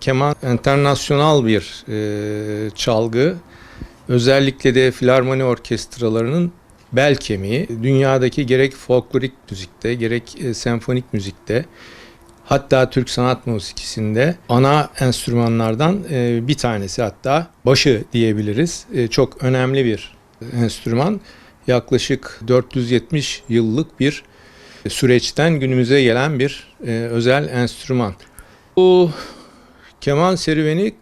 keman internasyonal bir e, çalgı. Özellikle de filarmoni orkestralarının bel kemiği. Dünyadaki gerek folklorik müzikte gerek e, senfonik müzikte hatta Türk sanat musikisinde ana enstrümanlardan e, bir tanesi hatta başı diyebiliriz. E, çok önemli bir enstrüman. Yaklaşık 470 yıllık bir süreçten günümüze gelen bir e, özel enstrüman. Bu keman serüveni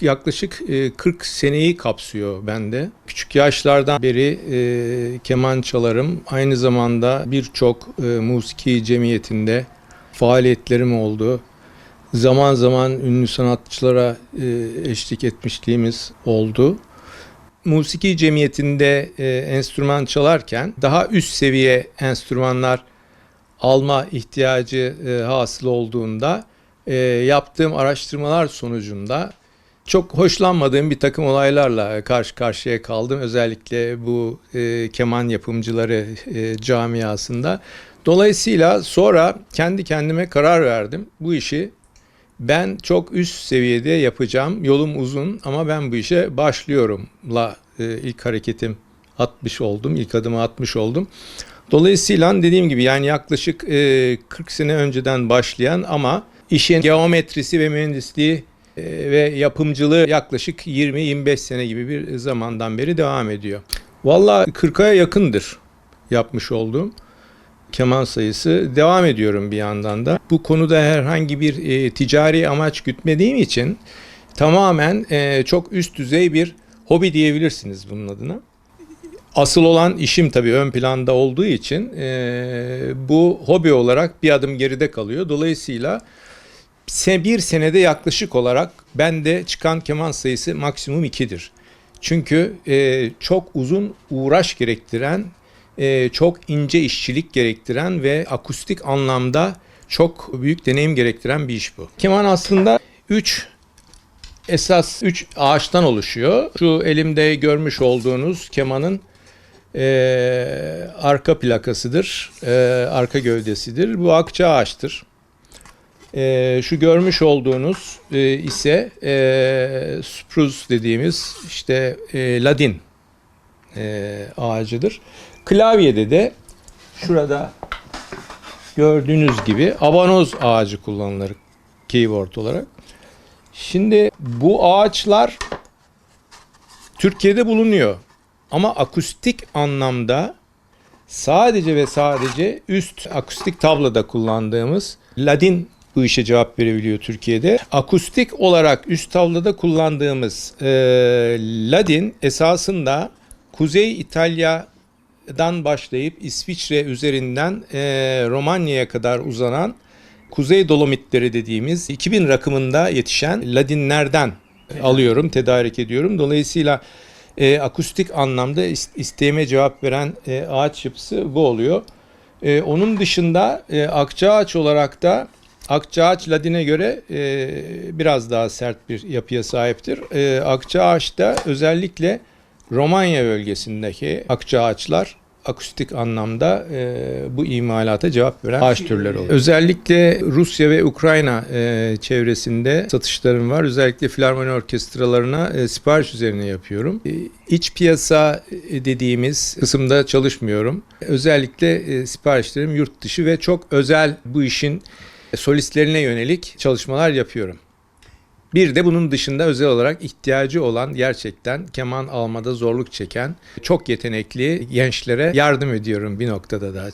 yaklaşık e, 40 seneyi kapsıyor bende. Küçük yaşlardan beri e, keman çalarım. Aynı zamanda birçok e, musiki cemiyetinde faaliyetlerim oldu. Zaman zaman ünlü sanatçılara e, eşlik etmişliğimiz oldu. Musiki cemiyetinde e, enstrüman çalarken daha üst seviye enstrümanlar alma ihtiyacı e, hasıl olduğunda e, yaptığım araştırmalar sonucunda çok hoşlanmadığım bir takım olaylarla karşı karşıya kaldım. Özellikle bu e, keman yapımcıları e, camiasında. Dolayısıyla sonra kendi kendime karar verdim. Bu işi ben çok üst seviyede yapacağım. Yolum uzun ama ben bu işe başlıyorumla e, ilk hareketim atmış oldum. İlk adımı atmış oldum. Dolayısıyla dediğim gibi yani yaklaşık e, 40 sene önceden başlayan ama işin geometrisi ve mühendisliği e, ve yapımcılığı yaklaşık 20-25 sene gibi bir zamandan beri devam ediyor. Valla 40'a yakındır yapmış olduğum keman sayısı. Devam ediyorum bir yandan da. Bu konuda herhangi bir e, ticari amaç gütmediğim için tamamen e, çok üst düzey bir hobi diyebilirsiniz bunun adına. Asıl olan işim tabii ön planda olduğu için e, bu hobi olarak bir adım geride kalıyor. Dolayısıyla bir senede yaklaşık olarak bende çıkan keman sayısı maksimum 2'dir. Çünkü e, çok uzun uğraş gerektiren, e, çok ince işçilik gerektiren ve akustik anlamda çok büyük deneyim gerektiren bir iş bu. Keman aslında 3 esas 3 ağaçtan oluşuyor. Şu elimde görmüş olduğunuz kemanın e, arka plakasıdır, e, arka gövdesidir. Bu akça ağaçtır. E, şu görmüş olduğunuz e, ise e, spruce dediğimiz işte e, ladin e, ağacıdır. Klavyede de şurada gördüğünüz gibi abanoz ağacı kullanılır keyboard olarak. Şimdi bu ağaçlar Türkiye'de bulunuyor. Ama akustik anlamda sadece ve sadece üst akustik tabloda kullandığımız Ladin bu işe cevap verebiliyor Türkiye'de. Akustik olarak üst tabloda kullandığımız e, Ladin esasında Kuzey İtalya'dan başlayıp İsviçre üzerinden e, Romanya'ya kadar uzanan Kuzey Dolomitleri dediğimiz 2000 rakımında yetişen Ladinlerden alıyorum, tedarik ediyorum. Dolayısıyla e, akustik anlamda is- isteğime cevap veren e, ağaç yapısı bu oluyor. E, onun dışında e, akçaağaç olarak da akçaağaç ladine göre e, biraz daha sert bir yapıya sahiptir. E, akçaağaç da özellikle Romanya bölgesindeki akçaağaçlar akustik anlamda e, bu imalata cevap veren ağaç türleri oluyor. Özellikle Rusya ve Ukrayna e, çevresinde satışlarım var. Özellikle filarmoni orkestralarına e, sipariş üzerine yapıyorum. E, iç piyasa e, dediğimiz kısımda çalışmıyorum. Özellikle e, siparişlerim yurt dışı ve çok özel bu işin solistlerine yönelik çalışmalar yapıyorum. Bir de bunun dışında özel olarak ihtiyacı olan gerçekten keman almada zorluk çeken çok yetenekli gençlere yardım ediyorum bir noktada daha.